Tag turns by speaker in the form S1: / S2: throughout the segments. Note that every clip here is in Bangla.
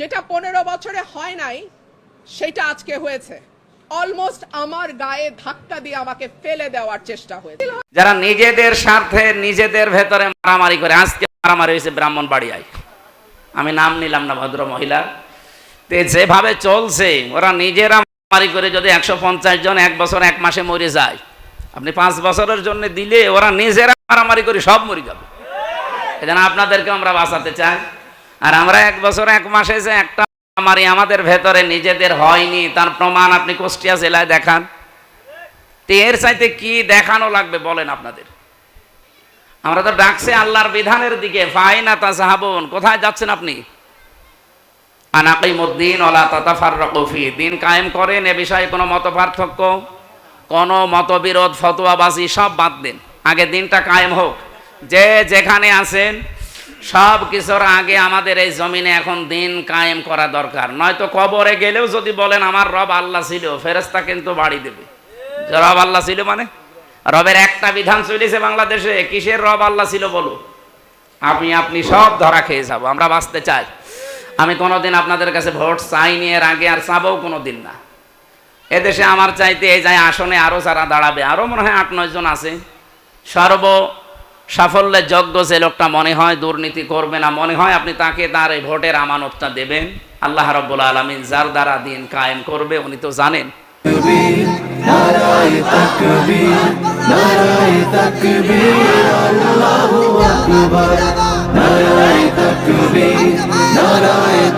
S1: যেটা পনেরো বছরে হয় নাই, সেটা আজকে হয়েছে। অলমোস্ট আমার গায়ে ধাক্কা দিয়ে আমাকে ফেলে দেওয়ার চেষ্টা হয়েছে।
S2: যারা নিজেদের স্বার্থে নিজেদের ভেতরে মারামারি করে, আজকে মারামারি হয়েছে ব্রাহ্মণ বাড়িয়ায় আমি নাম নিলাম না, ভদ্র মহিলা। তে যেভাবে চলছে, ওরা নিজেরা মারামারি করে যদি একশো পঞ্চাশ জন এক বছর, এক মাসে মরে যায়, আপনি পাঁচ বছরের জন্য দিলে ওরা নিজেরা মারামারি করে সব মরে যাবে। এজন্য আপনাদেরকে আমরা বাঁচাতে চাই। আর আমরা এক বছর, এক মাসে যে একটা মারামারি আমাদের ভেতরে নিজেদের হয়নি, তার প্রমাণ আপনি কুষ্টিয়া জেলায় দেখান। তো এর চাইতে কি দেখানো লাগবে বলেন আপনাদের? আমরা তো ডাকছে আল্লাহর বিধানের দিকে, ফাইনা তাসাহাবুন কোথায় যাচ্ছেন আপনি? আনাকিমুদ্দিন ওলা তাতাফাররাকু ফি, দিন কায়েম করেন, এ বিষয়ে কোনো মত পার্থক্য? কোনো মতবিরোধ, ফতোয়াবাজি সব বাদ দিন। আগে দিনটা কায়েম হোক। যে যেখানে আছেন সব কিছুর আগে আমাদের এই জমিনে এখন দিন কায়েম করা দরকার। নয়তো কবরে গেলেও যদি বলেন, আমার রব আল্লাহ ছিল ফেরেস্তা কিন্তু বাড়ি দেবে। রব আল্লাহ ছিল মানে? রবের একটা বিধান চলেছে বাংলাদেশে, কিসের রব আল্লাহ ছিল বলো? আপনি আপনি সব ধরা খেয়ে যাব, আমরা বাঁচতে চাই। আমি কোনোদিন আপনাদের কাছে ভোট চাইনি, এর আগে আর চাবও কোনো দিন না। এদেশে আমার চাইতে এই যায় আসনে আরও যারা দাঁড়াবে আরও মনে হয় আট, নয় জন আছে। সর্ব সাফল্যের যজ্ঞ যে লোকটা মনে হয় দুর্নীতি করবে না, মনে হয় আপনি তাকে তার এই ভোটের আমানতটা দেবেন, আল্লাহ রব্বুল আলমিন যার দ্বারা দিন কায়েম করবে, উনি তো জানেন।
S3: নারায় তাকবীর নারায়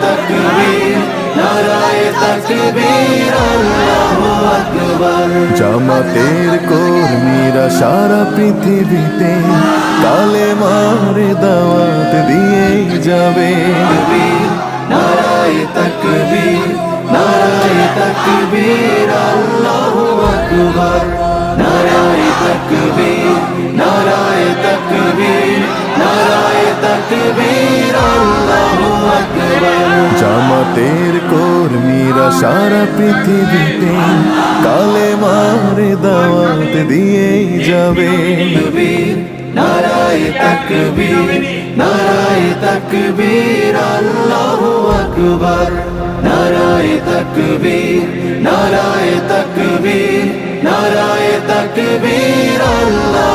S3: তাকবীর।
S4: জামাতের কর্মীরা সারা পৃথিবীতে কালে মারে দাওয়াত দিয়ে যাবে।
S3: নারায় তাকবীর নারায় তাকবীর নারায়
S4: জামাতের কর্মীরা সারা পৃথিবীতে কালে মারে দাওয়াত দিয়ে যাবে।
S3: নারায় তাকবীর নারায় তাকবীর, আল্লাহু আকবার। নারায় তাকবীর নারায় তাকবীর নারায় তাকবীর, আল্লাহু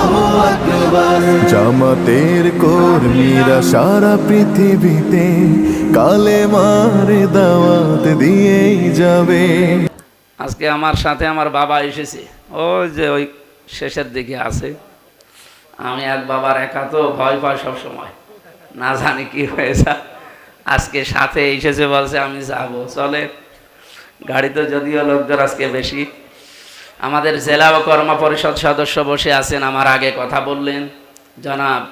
S4: জামাতের কর্মীরা সারা পৃথিবীতে কালে মারে দাওয়াত দিয়েই যাবে।
S2: আজকে আমার সাথে আমার বাবা এসেছে। ওই যে ওই শেষের দিকে আছে। আমি এক বাবার একা তো ভয় পাই সব সময় না জানি কি হয়েছে। আজকে সাথে এসেছে বলছে আমি যাব। চলে। গাড়িতে যদিও লোকজন আজকে বেশি। আমাদের জেলা ও কর্ম পরিষদ সদস্য বসে আছেন। আমার আগে কথা বললেন। জনাব,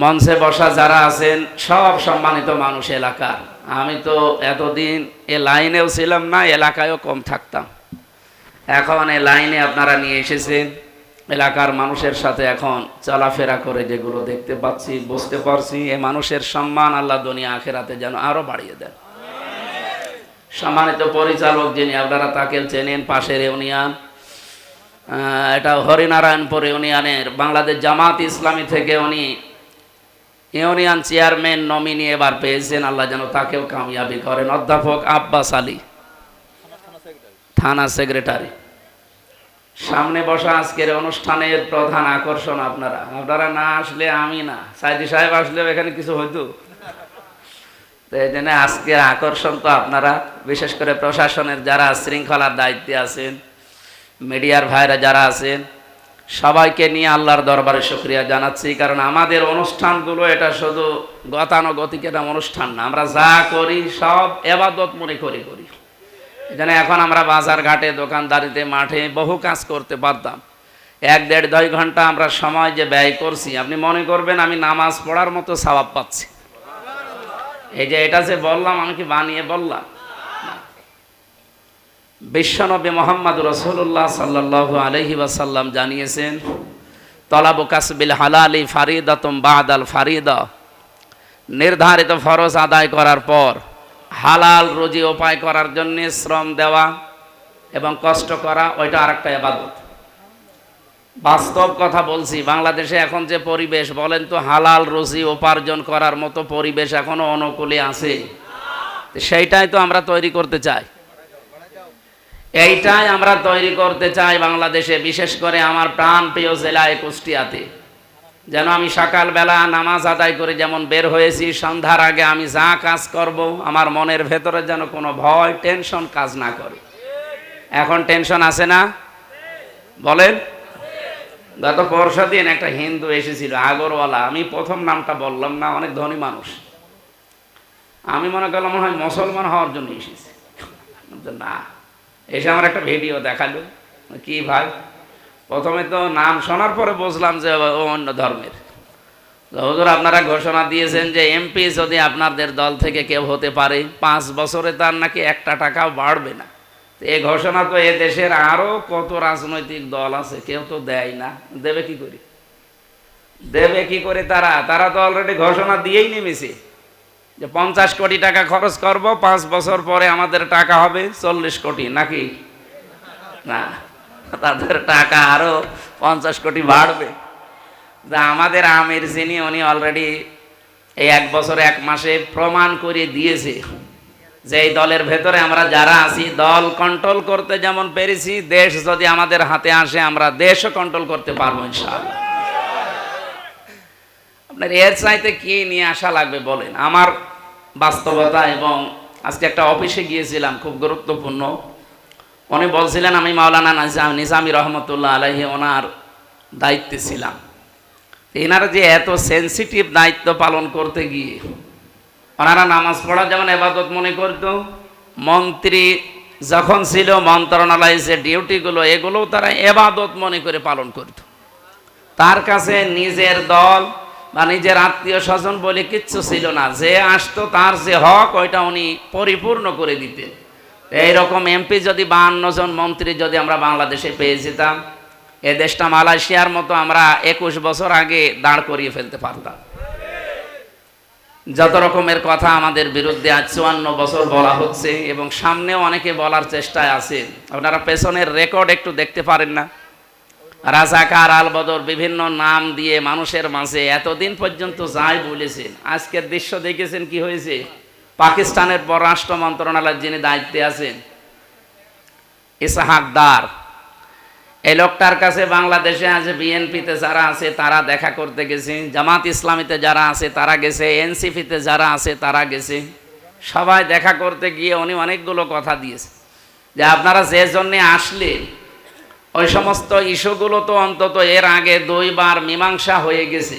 S2: মঞ্চে বসা যারা আছেন, সব সম্মানিত মানুষ এলাকার। আমি তো এতদিন এ লাইনেও ছিলাম না, এলাকায়ও কম থাকতাম। এখন এ লাইনে আপনারা নিয়ে এসেছেন, এলাকার মানুষের সাথে এখন চলাফেরা করে যেগুলো দেখতে পাচ্ছি, বুঝতে পারছি, এ মানুষের সম্মান আল্লাহ দুনিয়া আখেরাতে যেন আরও বাড়িয়ে দেন। সম্মানিত পরিচালক যিনি, আপনারা তাকে চেনেন, পাশের ইউনিয়ন এটা হরিনারায়ণপুর ইউনিয়নের বাংলাদেশ জামাত ইসলামী থেকে উনি ইউনিয়ন চেয়ারম্যান নমিনি এবার পেয়েছেন। আল্লাহ যেন তাকেও কামিয়াবি করেন। অধ্যাপক আব্বাস আলী, থানা সেক্রেটারি। সামনে বসা আজকের অনুষ্ঠানের প্রধান আকর্ষণ আপনারা। আপনারা না আসলে আমি না। সাইদি সাহেব আসলেও এখানে কিছু হইতো। তো এই জন্য আজকের আকর্ষণ তো আপনারা, বিশেষ করে প্রশাসনের যারা শৃঙ্খলার দায়িত্বে আছেন মিডিয়ার ভাইরা যারা আছেন, সবাইকে নিয়ে আল্লাহর দরবারে শুক্রিয়া জানাচ্ছি, কারণ আমাদের অনুষ্ঠানগুলো এটা শুধু গতানুগতিক এটা অনুষ্ঠান না, আমরা যা করি, সব এবাদত মনে করি করি। এখানে এখন আমরা বাজার ঘাটে, দোকানদারিতে, মাঠে বহু কাজ করতে পারতাম। এক দেড় দুই ঘণ্টা আমরা সময় যে ব্যয় করছি, আপনি মনে করবেন আমি নামাজ পড়ার মতো স্বভাব পাচ্ছি। এই যে এটা যে বললাম, আমি কি বানিয়ে বললাম। বিশ্বনবী মোহাম্মদ রসুল্লাহ সাল্লাহ আলহি ওয়াসাল্লাম জানিয়েছেন, তলাবু কাসবিল হালালি ফারিদাতুম বাদাল ফারিদা। নির্ধারিত ফরজ আদায় করার পর হালাল রুজি উপায় করার জন্যে শ্রম দেওয়া এবং কষ্ট করা, ওইটা আরেকটা এবাদত বাস্তব কথা বলছি, বাংলাদেশে এখন যে পরিবেশ, বলেন তো হালাল রুজি উপার্জন করার মতো পরিবেশ এখনও অনুকূলে আছে। সেইটাই তো আমরা তৈরি করতে চাই। এইটাই আমরা তৈরি করতে চাই বাংলাদেশে, বিশেষ করে আমার প্রাণ প্রিয় জেলায় কুষ্টিয়াতে। যেন আমি সকালবেলা নামাজ আদায় করে যেমন বের হয়েছি, সন্ধ্যার আগে আমি যা কাজ করব, আমার মনের ভেতরে যেন কোনো ভয়, টেনশন কাজ না করে। এখন টেনশন আছে না? বলেন। গত পরশু দিন একটা হিন্দু এসেছিল, আগরওয়ালা। আমি প্রথম নামটা বললাম না, অনেক ধনী মানুষ। আমি মনে করলাম মনে হয় মুসলমান হওয়ার জন্য এসেছি। না। এসে আমার একটা ভিডিও দেখাল, কি ভাই? প্রথমে তো নাম শোনার পরে বুঝলাম যে ও অন্য ধর্মের। হুজুর, আপনারা ঘোষণা দিয়েছেন যে এমপি যদি আপনাদের দল থেকে কেউ হতে পারে, পাঁচ বছরে তার নাকি একটা টাকাও বাড়বে না। এই ঘোষণা তো এ দেশের আরও কত রাজনৈতিক দল আছে, কেউ তো দেয় না। দেবে কি করে? দেবে কি করে তারা? তারা তো অলরেডি ঘোষণা দিয়েই নেমেছে। যে পঞ্চাশ কোটি টাকা খরচ করব, পাঁচ বছর পরে আমাদের টাকা হবে চল্লিশ কোটি, নাকি? না, তাদের টাকা আরও পঞ্চাশ কোটি বাড়বে। তা আমাদের আমির যিনি, উনি অলরেডি এই এক বছর এক মাসে প্রমাণ করে দিয়েছে যে এই দলের ভেতরে আমরা যারা আছি, দল কন্ট্রোল করতে যেমন পেরেছি, দেশ যদি আমাদের হাতে আসে, আমরা দেশও কন্ট্রোল করতে পারব ইনশাআল্লাহ। আপনার এর চাইতে কি নিয়ে আসা লাগবে বলেন? আমার বাস্তবতা এবং আজকে একটা অফিসে গিয়েছিলাম, খুব গুরুত্বপূর্ণ। উনি বলছিলেন, আমি মাওলানা নিজাম নিজামি রহমতুল্লাহ আলহি ওনার দায়িত্বে ছিলাম। এনারা যে এত সেন্সিটিভ দায়িত্ব পালন করতে গিয়ে, ওনারা নামাজ পড়া যেমন এবাদত মনে করত, মন্ত্রী যখন ছিল মন্ত্রণালয়ে যে ডিউটিগুলো, এগুলোও তারা এবাদত মনে করে পালন করত। তার কাছে নিজের দল বা নিজের আত্মীয় স্বজন বলে কিচ্ছু ছিল না। যে আসতো তার যে হক, ওইটা উনি পরিপূর্ণ করে দিতেন। এইরকম এমপি যদি বাহান্ন জন মন্ত্রী যদি আমরা বাংলাদেশে পেয়ে যেতাম, এ দেশটা মালয়েশিয়ার মতো আমরা একুশ বছর আগে দাঁড় করিয়ে ফেলতে পারতাম। যত রকমের কথা আমাদের বিরুদ্ধে আজ চুয়ান্ন বছর বলা হচ্ছে এবং সামনেও অনেকে বলার চেষ্টায় আছে আপনারা পেছনের রেকর্ড একটু দেখতে পারেন না? রাজাকার আলবদর বিভিন্ন নাম দিয়ে মানুষের মাঝে এতদিন পর্যন্ত যাই বলেছেন। আজকের দৃশ্য দেখেছেন কি হয়েছে? পাকিস্তানের পররাষ্ট্র মন্ত্রণালয়ের যিনি দায়িত্বে আছেন, ইসাহাক দার। এই লোকটার কাছে বাংলাদেশে আজ বিএনপিতে যারা আছে, তারা দেখা করতে গেছে। জামাত ইসলামীতে যারা আছে, তারা গেছে। এনসিপিতে যারা আছে, তারা গেছে। সবাই দেখা করতে গিয়ে উনি অনেকগুলো কথা দিয়েছে। যে আপনারা যে জন্যে আসলেন ওই সমস্ত ইস্যুগুলো তো অন্তত এর আগে দুইবার মীমাংসা হয়ে গেছে।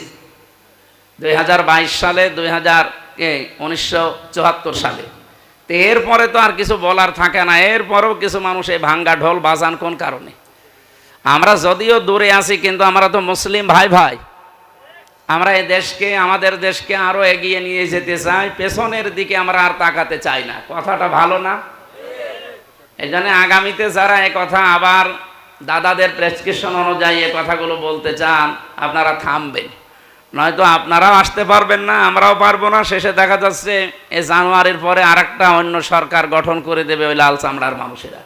S2: দুই হাজার বাইশ সালে, দুই হাজার উনিশশো সালে। তো এরপরে তো আর কিছু বলার থাকে না। এরপরেও কিছু মানুষ এই ভাঙ্গা ঢোল বাজান কোন কারণে? আমরা যদিও দূরে আছি, কিন্তু আমরা তো মুসলিম ভাই ভাই। আমরা এই দেশকে, আমাদের দেশকে আরও এগিয়ে নিয়ে যেতে চাই। পেছনের দিকে আমরা আর তাকাতে চাই না। কথাটা ভালো না? এই জন্য আগামীতে যারা এ কথা আবার দাদাদের প্রেসক্রিপশন অনুযায়ী এ কথাগুলো বলতে চান, আপনারা থামবেন। নয়তো আপনারাও আসতে পারবেন না, আমরাও পারব না, শেষে দেখা যাচ্ছে এই জানুয়ারির পরে আরেকটা অন্য সরকার গঠন করে দেবে ওই লাল চামড়ার মানুষেরা।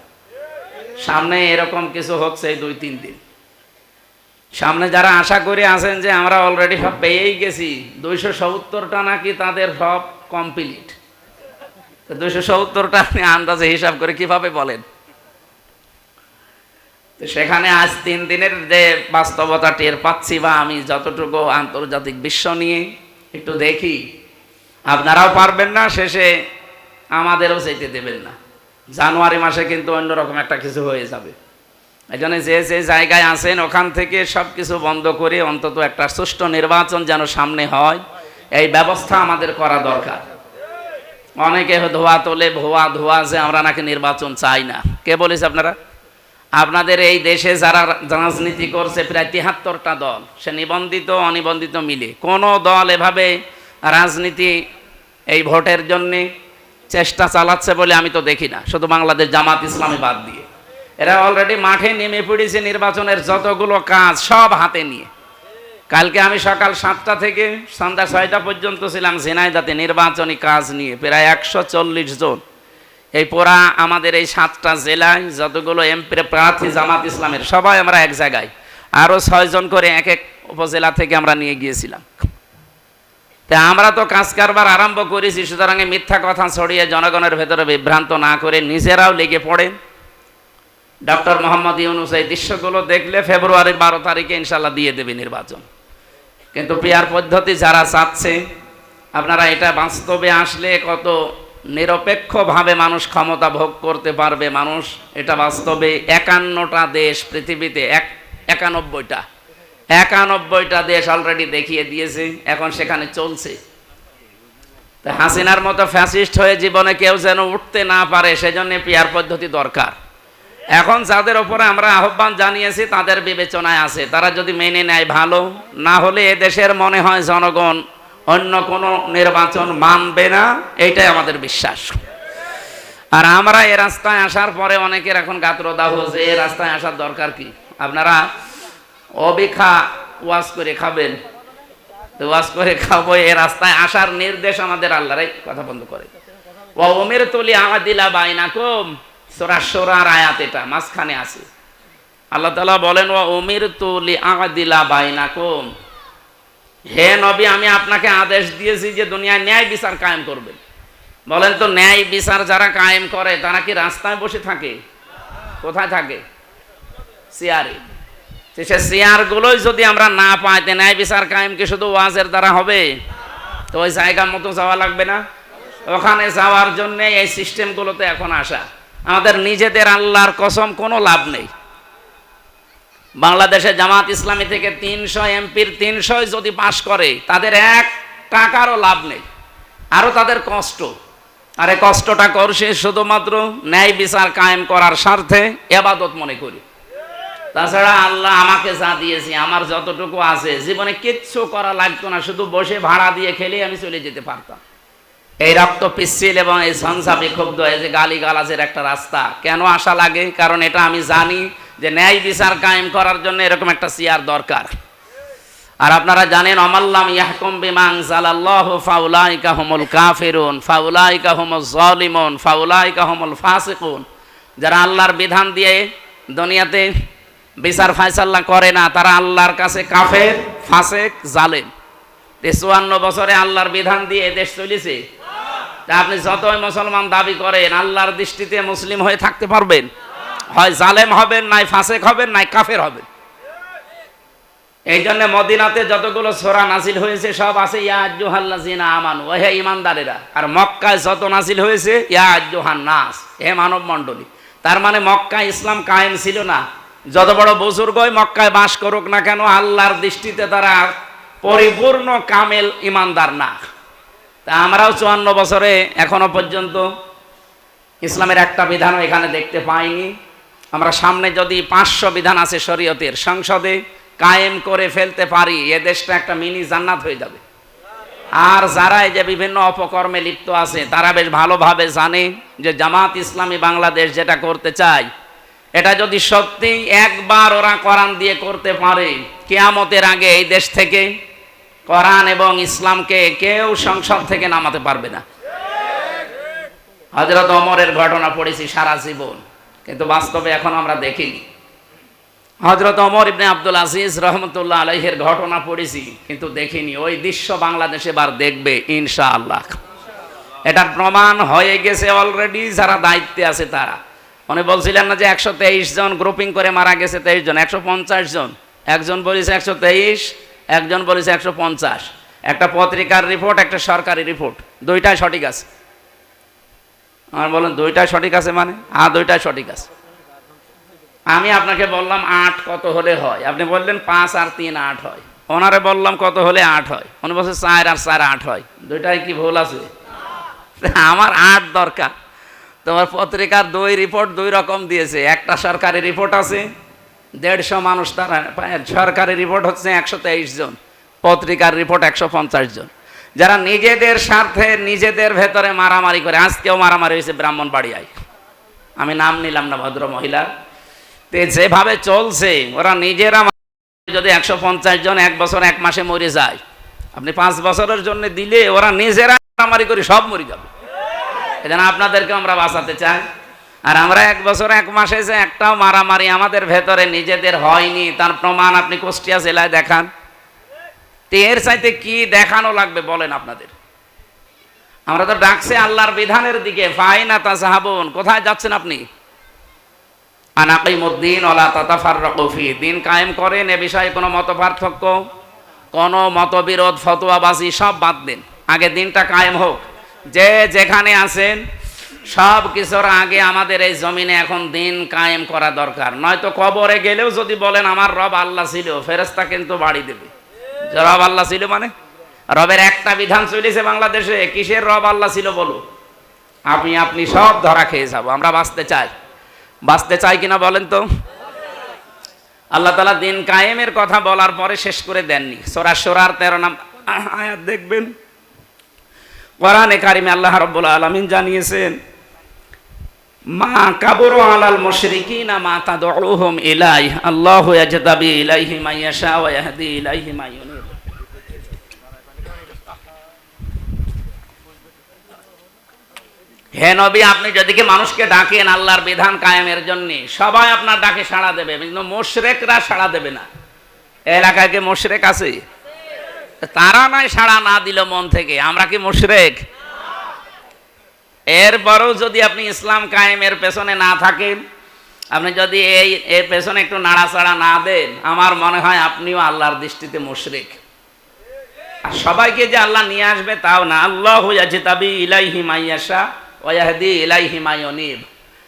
S2: সামনে এরকম কিছু হচ্ছে এই দুই, তিন দিন। সামনে যারা আশা করে আছেন যে আমরা অলরেডি সব পেয়েই গেছি, দুইশো সত্তরটা নাকি তাদের সব কমপ্লিট দুইশো সত্তরটা আপনি আন্দাজে হিসাব করে কীভাবে বলেন? সেখানে আজ তিন দিনের যে বাস্তবতা টের পাচ্ছি বা আমি যতটুকু আন্তর্জাতিক বিশ্ব নিয়ে একটু দেখি, আপনারাও পারবেন না, শেষে আমাদেরও যেতে দেবেন না। জানুয়ারি মাসে কিন্তু অন্যরকম একটা কিছু হয়ে যাবে। এই জন্য যে যে জায়গায় আছেন, ওখান থেকে সব কিছু বন্ধ করে অন্তত একটা সুষ্ঠু নির্বাচন যেন সামনে হয়, এই ব্যবস্থা আমাদের করা দরকার। অনেকে ধোয়া তোলে, ভুয়া ধোয়া যে আমরা নাকি নির্বাচন চাই না। কে বলেছে আপনারা? আপনাদের এই দেশে যারা রাজনীতি করছে, প্রায় তিহাত্তরটা দল, সে নিবন্ধিত, অনিবন্ধিত মিলে। কোনো দল এভাবে রাজনীতি এই ভোটের জন্যে চেষ্টা চালাচ্ছে বলে আমি তো দেখি না। শুধু বাংলাদেশ জামাত ইসলামী বাদ দিয়ে। এরা অলরেডি মাঠে নেমে পড়েছে নির্বাচনের যতগুলো কাজ, সব হাতে নিয়ে। কালকে আমি সকাল সাতটা থেকে সন্ধ্যা ছয়টা পর্যন্ত ছিলাম ঝিনাইদাতে নির্বাচনী কাজ নিয়ে, প্রায় একশো চল্লিশ জন। এই পোড়া আমাদের এই সাতটা জেলায় যতগুলো এমপি প্রার্থী জামাত ইসলামের, সবাই আমরা এক জায়গায়। আরও ছয়জন করে এক এক উপজেলা থেকে আমরা নিয়ে গিয়েছিলাম। তা আমরা তো কাজ কারবার আরম্ভ করেছি, সুতরাং মিথ্যা কথা ছড়িয়ে জনগণের ভেতরে বিভ্রান্ত না করে নিজেরাও লেগে পড়েন। ডক্টর মোহাম্মদ ইউনুস, এই দৃশ্যগুলো দেখলে ফেব্রুয়ারির বারো তারিখে ইনশাল্লাহ দিয়ে দেবে নির্বাচন। কিন্তু পিয়ার পদ্ধতি যারা চাচ্ছে, আপনারা এটা বাস্তবে আসলে কত নিরপেক্ষভাবে মানুষ ক্ষমতা ভোগ করতে পারবে, মানুষ এটা বাস্তবে একান্নটা দেশ, পৃথিবীতে এক, একানব্বইটা। একানব্বইটা দেশ অলরেডি দেখিয়ে দিয়েছে, এখন সেখানে চলছে। তা হাসিনার মতো ফ্যাসিস্ট হয়ে জীবনে কেউ যেন উঠতে না পারে, সেজন্য পিয়ার পদ্ধতি দরকার। এখন যাদের ওপরে আমরা আহ্বান জানিয়েছি, তাদের বিবেচনায় আছে। তারা যদি মেনে নেয় ভালো, না হলে এ দেশের মনে হয় জনগণ অন্য কোনো নির্বাচন মানবে না এটাই আমাদের বিশ্বাস। আর আমরা এ রাস্তায় আসার পরে অনেকের এখন গাত্রদাহ যে এ রাস্তায় আসার দরকার কি? আপনারা অবিখা ওয়াজ করে খাবেন। তো করে খাব, এ রাস্তায় আসার নির্দেশ আমাদের আল্লাহরাই কথা বন্ধ করে। ও ওমের তুলি আমাদিলা বাইনা কম সোরা সোরার আয়াত এটা, মাঝখানে আছে। আল্লাহ তালা বলেন ও ওমির তুলি আমাদিলা বাইনা কম হে নবী, আমি আপনাকে আদেশ দিয়েছি যে দুনিয়ায় ন্যায় বিচার কায়েম করবেন। বলেন তো, ন্যায় বিচার যারা কায়েম করে, তারা কি রাস্তায় বসে থাকে? কোথায় থাকে? চেয়ারে তো সে চেয়ারগুলোই যদি আমরা না পাই, তে ন্যায় বিচার কায়েম কি শুধু ওয়াজের দ্বারা হবে? তো ওই জায়গা মতো যাওয়া লাগবে না? ওখানে যাওয়ার জন্য এই সিস্টেমগুলোতে এখন আসা। আমাদের নিজেদের আল্লাহর কসম কোনো লাভ নেই। বাংলাদেশে জামাত ইসলামী থেকে তিনশো এমপির তিনশো যদি পাশ করে, তাদের এক টাকারও লাভ নেই। আরও তাদের কষ্ট। আর কষ্টটা করছে শুধুমাত্র ন্যায় বিচার কায়েম করার স্বার্থে এবাদত মনে করি। তাছাড়া আল্লাহ আমাকে যা দিয়েছি, আমার যতটুকু আছে, জীবনে কিচ্ছু করা লাগতো না, শুধু বসে ভাড়া দিয়ে খেলে আমি চলে যেতে পারতাম। এই রক্ত পিচ্ছিল এবং এই ঝঞ্ঝা বিক্ষুব্ধ এই যে গালি গালাজের একটা রাস্তা, কেন আসা লাগে? কারণ এটা আমি জানি যে ন্যায় বিচার কায়েম করার জন্য এরকম একটা চেয়ার দরকার। আর আপনারা জানেন, অমাল্লাম ইয়াহকুম বিমাং জালাল্লাহু ফাউলাইকা হুমুল কাফিরুন, ফাউলাইকা হুমুল জালিমুন, ফাউলাইকা হুমুল ফাসিকুন। যারা আল্লাহর বিধান দিয়ে দুনিয়াতে বিচার ফায়সাল্লা করে না, তারা আল্লাহর কাছে কাফের, ফাসেক, জালেম। চুয়ান্ন বছরে আল্লাহর বিধান দিয়ে দেশ চলেছে। তা আপনি যতই মুসলমান দাবি করেন, আল্লাহর দৃষ্টিতে মুসলিম হয়ে থাকতে পারবেন। হয় জালেম হবেন, নাই ফাসেক হবেন, নাই কাফের হবেন। এই জন্য মদিনাতে যতগুলো সোরা নাসিল হয়েছে, সব আছে আমান। ইমানদারেরা আর মক্কায় যত নাসিল হয়েছে নাস হে মানব মণ্ডলী তার মানে মক্কায় ইসলাম কায়েম ছিল না। যত বড় বুজুর্গই মক্কায় বাস করুক না কেন, আল্লাহর দৃষ্টিতে তারা পরিপূর্ণ কামেল ইমানদার না। তা আমরাও চুয়ান্ন বছরে এখনও পর্যন্ত ইসলামের একটা বিধানও এখানে দেখতে পাইনি। আমরা সামনে যদি পাঁচশো বিধান আছে শরীয়তের, সংসদে কায়েম করে ফেলতে পারি, এ দেশটা একটা মিনি জান্নাত হয়ে যাবে। আর যারা যে বিভিন্ন অপকর্মে লিপ্ত আছে, তারা বেশ ভালোভাবে জানে যে জামাত ইসলামী বাংলাদেশ যেটা করতে চায়, এটা যদি সত্যি একবার ওরা কোরআন দিয়ে করতে পারে, কেয়ামতের আগে এই দেশ থেকে কোরআন এবং ইসলামকে কেউ সংসদ থেকে নামাতে পারবে না। হজরত অমরের ঘটনা পড়েছি সারা জীবন। কিন্তু বাস্তবে এখন আমরা দেখিনি। হজরত অমর ইবনে আব্দুল আজিজ রহমতুল্লাহ আলহের ঘটনা পড়েছি, কিন্তু দেখিনি। ওই দৃশ্য বাংলাদেশে এবার দেখবে, ইনশাআল্লাহ। এটার প্রমাণ হয়ে গেছে অলরেডি যারা দায়িত্বে আছে তারা। উনি বলছিলেন না যে একশো তেইশ জন গ্রুপিং করে মারা গেছে তেইশ জন, একশো পঞ্চাশ জন। একজন বলেছে একশো তেইশ, একজন বলেছে একশো পঞ্চাশ। একটা পত্রিকার রিপোর্ট একটা সরকারি রিপোর্ট দুইটাই সঠিক আছে। আমার বলেন দুইটাই সঠিক আছে মানে? হ্যাঁ দুইটাই সঠিক আছে। আমি আপনাকে বললাম, আট কত হলে হয়? আপনি বললেন, পাঁচ আর তিন আট হয়। ওনারে বললাম, কত হলে আট হয়? উনি বলছে, চার আর চার আট হয়। দুইটাই কি ভুল আছে? আমার আট দরকার। তোমার পত্রিকার দুই রিপোর্ট দুই রকম দিয়েছে। একটা সরকারি রিপোর্ট আছে, দেড়শো মানুষ তারা সরকারি রিপোর্ট হচ্ছে একশো তেইশ জন। পত্রিকার রিপোর্ট একশো পঞ্চাশ জন। যারা নিজেদের স্বার্থে নিজেদের ভেতরে মারামারি করে, আজকেও মারামারি হয়েছে ব্রাহ্মণবাড়িয়ায়। আমি নাম নিলাম না, ভদ্র মহিলার তে যেভাবে চলছে, ওরা নিজেরা যদি একশো পঞ্চাশ জন এক বছর, এক মাসে মরে যায়, আপনি পাঁচ বছরের জন্য দিলে ওরা নিজেরা মারামারি করে সব মরে যাবে। এজন্য আপনাদেরকে আমরা বাঁচাতে চাই। আর আমরা এক বছর, এক মাসে যে একটাও মারামারি আমাদের ভেতরে নিজেদের হয়নি, তার প্রমাণ আপনি কুষ্টিয়া জেলায় দেখান। তো এর চাইতে কি দেখানো লাগবে বলেন আপনাদের? আমরা তো ডাকছে আল্লাহর বিধানের দিকে। ফাইনা তাসাহাবুন কোথায় যাচ্ছেন আপনি? আনাকিমুদ্দিন ওলা দিন কায়েম করেন, এ বিষয়ে কোনো মত পার্থক্য? কোনো মতবিরোধ, ফতোয়াবাজি সব বাদ দিন। আগে দিনটা কায়েম হোক। যে যেখানে আছেন, সব কিছুর আগে আমাদের এই জমিনে এখন দিন কায়েম করা দরকার। নয়তো কবরে গেলেও যদি বলেন, আমার রব আল্লাহ ছিল ফেরেস্তা কিন্তু বাড়ি দেবে। রব আল্লাহ ছিল মানে? রবের একটা বিধান চলেছে বাংলাদেশে, কিসের রব আল্লাহ ছিল বলো আপনি আপনি সব ধরা খেয়ে যাব, আমরা বাঁচতে চাই। বাঁচতে চাই কিনা বলেন তো? আল্লাহ তালা দিন কায়েমের কথা বলার পরে শেষ করে দেননি। সোরা সোরার তেরো নাম আয়াত দেখবেন? কোরআনে কারিমে আল্লাহ রব্বুল আলমিন জানিয়েছেন, মা কাবর আলাল মুশরিকিনা মা তাদউহুম ইলাই আল্লাহু ইয়াজতাবি ইলাইহি মাইয়াশা ওয়া ইয়াহদি ইলাইহি মাইয়ুনিব হে নবী, আপনি যদি কি মানুষকে ডাকেন আল্লাহর বিধান কায়েমের জন্য, সবাই আপনার ডাকে সাড়া দেবে, কিন্তু মোশরেকরা সাড়া দেবে না। এলাকায় কি মোশরেক আছে? তারা নয় সাড়া না দিল মন থেকে, আমরা কি মোশরেক? এরপরেও যদি আপনি ইসলাম কায়েমের পেছনে না থাকেন, আপনি যদি এই, এর পেছনে একটু নাড়াচাড়া না দেন, আমার মনে হয় আপনিও আল্লাহর দৃষ্টিতে মুশরিক। সবাইকে যে আল্লাহ নিয়ে আসবে তাও না। আল্লাহ ইলাইহি মাইয়াশা।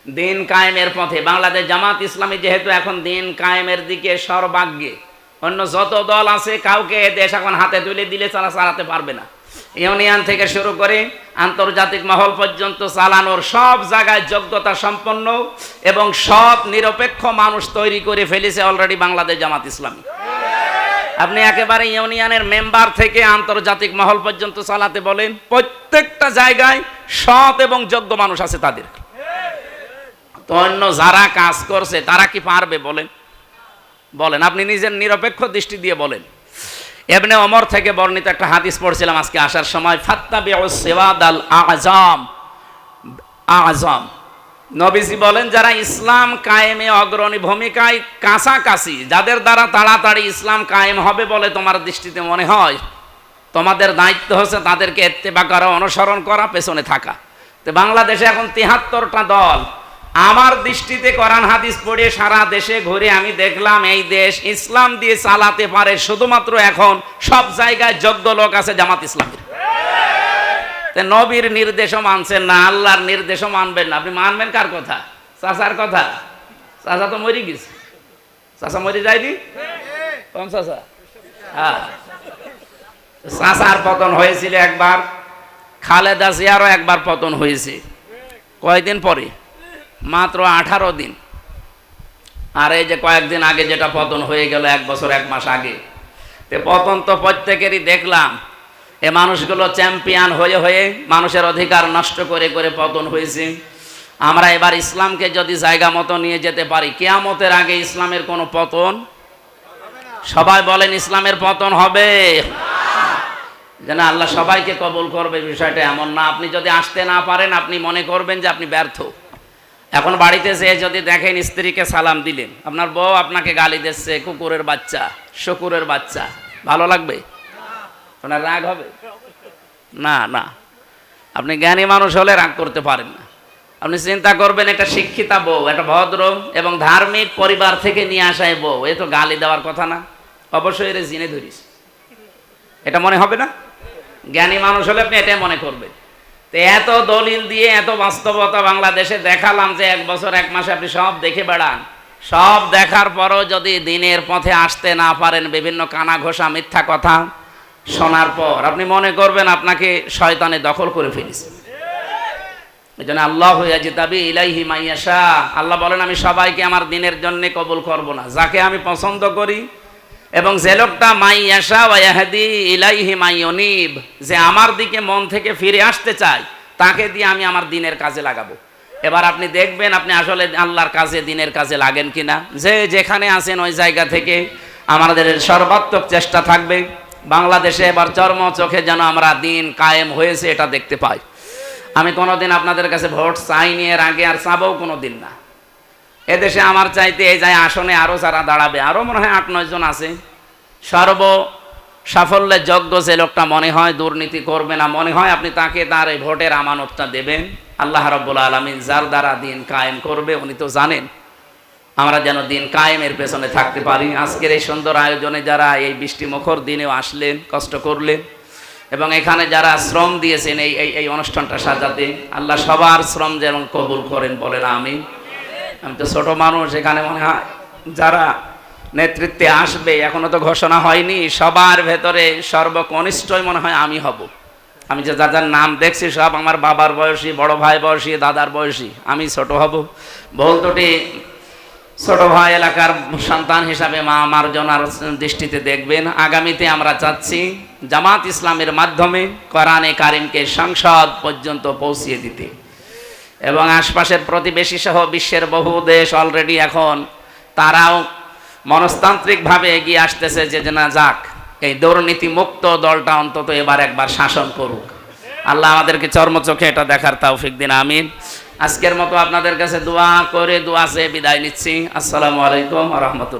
S2: দিন কায়েমের পথে। বাংলাদেশ জামাত ইসলামী যেহেতু এখন দিন কায়েমের দিকে সর্বাগ্যে অন্য যত দল আছে, কাউকে দেশ এখন হাতে তুলে দিলে তারা চালাতে পারবে না। ইউনিয়ন থেকে শুরু করে আন্তর্জাতিক মহল পর্যন্ত চালানোর সব জায়গায় যোগ্যতা সম্পন্ন এবং সব নিরপেক্ষ মানুষ তৈরি করে ফেলেছে অলরেডি বাংলাদেশ জামাত ইসলামী। আপনি একেবারে ইউনিয়নের মেম্বার থেকে আন্তর্জাতিক মহল পর্যন্ত চালাতে বলেন, প্রত্যেকটা জায়গায় সৎ এবং যোগ্য মানুষ আছে তাদের। তো অন্য যারা কাজ করছে, তারা কি পারবে বলেন? বলেন, আপনি নিজের নিরপেক্ষ দৃষ্টি দিয়ে বলেন। এমনি অমর থেকে বর্ণিত একটা হাদিস পড়ছিলাম আজকে আসার সময় ফাত্তাবি সেওয়াদ আল আজম আজম নবীজি বলেন, যারা ইসলাম কায়েমে অগ্রণী ভূমিকায় কাছাকাছি, যাদের দ্বারা তাড়াতাড়ি ইসলাম কায়েম হবে বলে তোমার দৃষ্টিতে মনে হয়, তোমাদের দায়িত্ব হচ্ছে তাদেরকে এত্তেবা করা, অনুসরণ করা, পেছনে থাকা। তো বাংলাদেশে এখন তিহাত্তরটা দল, আমার দৃষ্টিতে কোরআন হাদিস পড়ে সারা দেশে ঘুরে আমি দেখলাম, এই দেশ ইসলাম দিয়ে চালাতে পারে শুধুমাত্র এখন সব জায়গায় যোগ্য লোক আছে জামাত ইসলামের। নবীর নির্দেশও মানছেন না, আল্লাহর নির্দেশও মানবেন না। আপনি মানবেন কার কথা? চাচার কথা? চাচা তো মরি গেছে। চাচা মরি যায়নি? কম হ্যাঁ। পতন হয়েছিল একবার, খালেদা জিয়ারও একবার পতন হয়েছে। কয়দিন পরে? মাত্র আঠারো দিন। আর এই যে কয়েকদিন আগে যেটা পতন হয়ে গেল, এক বছর, এক মাস আগে। তে পতন তো প্রত্যেকেরই দেখলাম। এ মানুষগুলো চ্যাম্পিয়ন হয়ে হয়ে মানুষের অধিকার নষ্ট করে করে পতন হয়েছে। আমরা এবার ইসলামকে যদি জায়গা মতো নিয়ে যেতে পারি, কেয়ামতের আগে ইসলামের কোনো পতন? সবাই বলেন ইসলামের পতন হবে। যেন আল্লাহ সবাইকে কবুল করবে, বিষয়টা এমন না। আপনি যদি আসতে না পারেন, আপনি মনে করবেন যে আপনি ব্যর্থ। এখন বাড়িতে যেয়ে যদি দেখেন স্ত্রীকে সালাম দিলেন, আপনার বউ আপনাকে গালি দিচ্ছে, কুকুরের বাচ্চা, শকুরের বাচ্চা, ভালো লাগবে? আপনার রাগ হবে? না না। আপনি জ্ঞানী মানুষ হলে রাগ করতে পারেন না। আপনি চিন্তা করবেন, একটা শিক্ষিতা বউ, একটা ভদ্র এবং ধার্মিক পরিবার থেকে নিয়ে আসায় বউ। এ তো গালি দেওয়ার কথা না। অবশ্যই এর জিনে ধরিস। এটা মনে হবে না? জ্ঞানী মানুষ হলে আপনি এটাই মনে করবেন। তো এত দলিল দিয়ে, এত বাস্তবতা বাংলাদেশে দেখালাম যে এক বছর, এক মাসে আপনি সব দেখে বেড়ান। সব দেখার পরও যদি দিনের পথে আসতে না পারেন, বিভিন্ন কানা ঘোষা মিথ্যা কথা শোনার পর আপনি মনে করবেন আপনাকে শয়তানে দখল করে ফেলেছে। এই জন্য আল্লাহ তাবি ইলাইহি মাইয়াশা আল্লাহ বলেন, আমি সবাইকে আমার দিনের জন্য কবুল করব না। যাকে আমি পছন্দ করি এবং যে লোকটা মাইয়াশা ওয়াহাদি ইলাইহি মাইয়নিব যে আমার দিকে মন থেকে ফিরে আসতে চায়, তাকে দিয়ে আমি আমার দিনের কাজে লাগাবো। এবার আপনি দেখবেন, আপনি আসলে আল্লাহর কাজে, দিনের কাজে লাগেন কিনা? যে যেখানে আছেন ওই জায়গা থেকে আমাদের সর্বাত্মক চেষ্টা থাকবে। বাংলাদেশে এবার চর্ম চোখে যেন আমরা দিন কায়েম হয়েছে, এটা দেখতে পাই। আমি কোনোদিন আপনাদের কাছে ভোট চাইনি এর আগে, আর চাবও কোনো দিন না। এদেশে আমার চাইতে এই যায় আসনে আরও যারা দাঁড়াবে আরও মনে হয় আট, নয় জন আছে। সর্ব সাফল্যের যজ্ঞ যে লোকটা মনে হয় দুর্নীতি করবে না, মনে হয় আপনি তাকে তার এই ভোটের আমানতটা দেবেন। আল্লাহ রব্বুল আলমিন যার দ্বারা দিন কায়েম করবে, উনি তো জানেন। আমরা যেন দিন কায়েমের পেছনে থাকতে পারি। আজকের এই সুন্দর আয়োজনে যারা এই বৃষ্টি মুখর দিনেও আসলেন, কষ্ট করলেন, এবং এখানে যারা শ্রম দিয়েছেন এই এই এই অনুষ্ঠানটা সাজাতে, আল্লাহ সবার শ্রম যেন কবুল করেন বলেন আমি আমি তো ছোট মানুষ, এখানে মনে হয় যারা নেতৃত্বে আসবে, এখনও তো ঘোষণা হয়নি, সবার ভেতরে সর্বকনিষ্ঠই মনে হয় আমি হব। আমি যে যার নাম দেখছি, সব আমার বাবার বয়সী, বড় ভাই বয়সী, দাদার বয়সী, আমি ছোট হব। ভুল দুটি ছোট ভাই এলাকার সন্তান হিসাবে মা আমার জনার দৃষ্টিতে দেখবেন। আগামীতে আমরা চাচ্ছি জামাত ইসলামের মাধ্যমে কোরআনে কারিমকে সংসদ পর্যন্ত পৌঁছিয়ে দিতে। এবং আশপাশের প্রতিবেশী সহ বিশ্বের বহু দেশ অলরেডি এখন তারাও মনস্তান্ত্রিকভাবে এগিয়ে আসতেছে যে না যাক, এই দুর্নীতি মুক্ত দলটা অন্তত এবার একবার শাসন করুক। আল্লাহ আমাদেরকে চর্মচোখে এটা দেখার তৌফিক দিন, আমিন। আজকের মতো আপনাদের কাছে দোয়া করে দোয়া সে বিদায় নিচ্ছি। আসসালামু আলাইকুম রহমতুল্লাহ।